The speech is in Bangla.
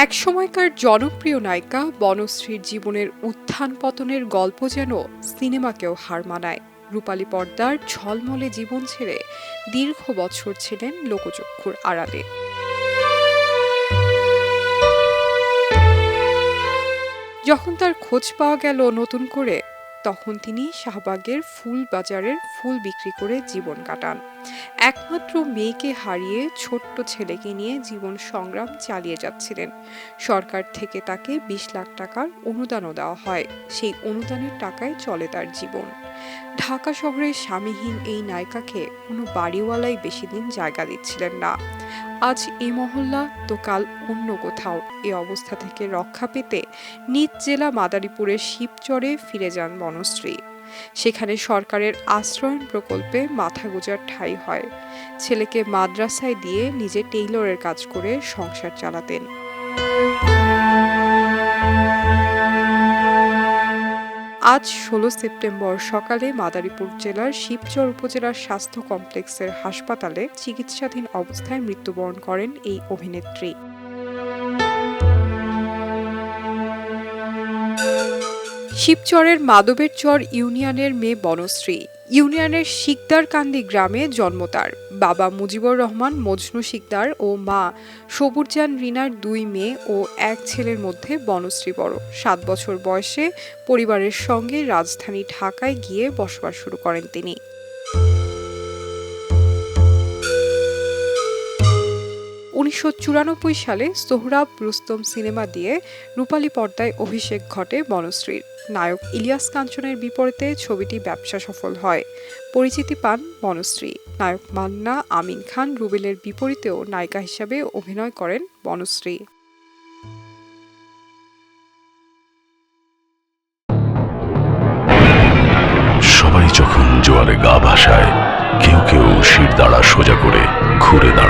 এক সময়কার জনপ্রিয় নায়িকা বনশ্রীর জীবনের উত্থান পতনের গল্প যেন সিনেমাকেও হার মানায়। রূপালী পর্দার ঝলমলে জীবন ছেড়ে দীর্ঘ বছর ছিলেন লোকচক্ষুর আড়ালে। যখন তার খোঁজ পাওয়া গেল নতুন করে তখন তিনি শাহবাগের ফুল বাজারের ফুল বিক্রি করে জীবন কাটান। একমাত্র মেয়েকে হারিয়ে ছোট্ট ছেলেকে নিয়ে জীবন সংগ্রাম চালিয়ে যাচ্ছিলেন। সরকার থেকে তাকে বিশ লাখ টাকার অনুদানও দেওয়া হয়। সেই অনুদানের টাকায় চলে তার জীবন। ঢাকা শহরের স্বামীহীন এই নায়িকাকে কোনো বাড়িওয়ালাই বেশি দিন জায়গা দিচ্ছিলেন না। আজ এ মহল্লা, তো কাল অন্য কোথাও। এ অবস্থা থেকে রক্ষা পেতে নিজ জেলা মাদারীপুরের শিবচরে ফিরে যান বনশ্রী। সেখানে সরকারের আশ্রয়ণ প্রকল্পে মাথা গোজার ঠাই হয়। ছেলেকে মাদ্রাসায় দিয়ে নিজে টেইলরের কাজ করে সংসার চালাতেন। আজ ষোলো সেপ্টেম্বর সকালে মাদারীপুর জেলার শিবচর উপজেলার স্বাস্থ্য কমপ্লেক্সের হাসপাতালে চিকিৎসাধীন অবস্থায় মৃত্যুবরণ করেন এই অভিনেত্রী। শিবচরের মাধবের চর ইউনিয়নের মেয়ে বনশ্রী। ইউনিয়নের শিকদারকান্দি গ্রামে জন্ম তার। বাবা মুজিবুর রহমান, মজনু শিকদার ও মা সবুরজান রিনার দুই মেয়ে ও এক ছেলের মধ্যে বনশ্রী বড়। সাত বছর বয়সে পরিবারের সঙ্গে রাজধানী ঢাকায় গিয়ে বসবাস শুরু করেন তিনি। উনিশশো চুরানব্বই সালে সোহরাব রুস্তম সিনেমা দিয়ে রূপালী পর্দায় অভিষেক ঘটে বনশ্রীর নায়ক ইলিয়াস কাঞ্চনের বিপরীতে ছবিটি ব্যবসা সফল হয়। পরিচিতি পান বনশ্রী নায়ক মান্না আমিন খান রুবেলের বিপরীতেও নায়িকা হিসাবে অভিনয় করেন বনশ্রী সবাই যখন জোয়ারে গা ভাসায়, কেউ কেউ শির দাঁড়া সোজা করে ঘুরে দাঁড়ায়।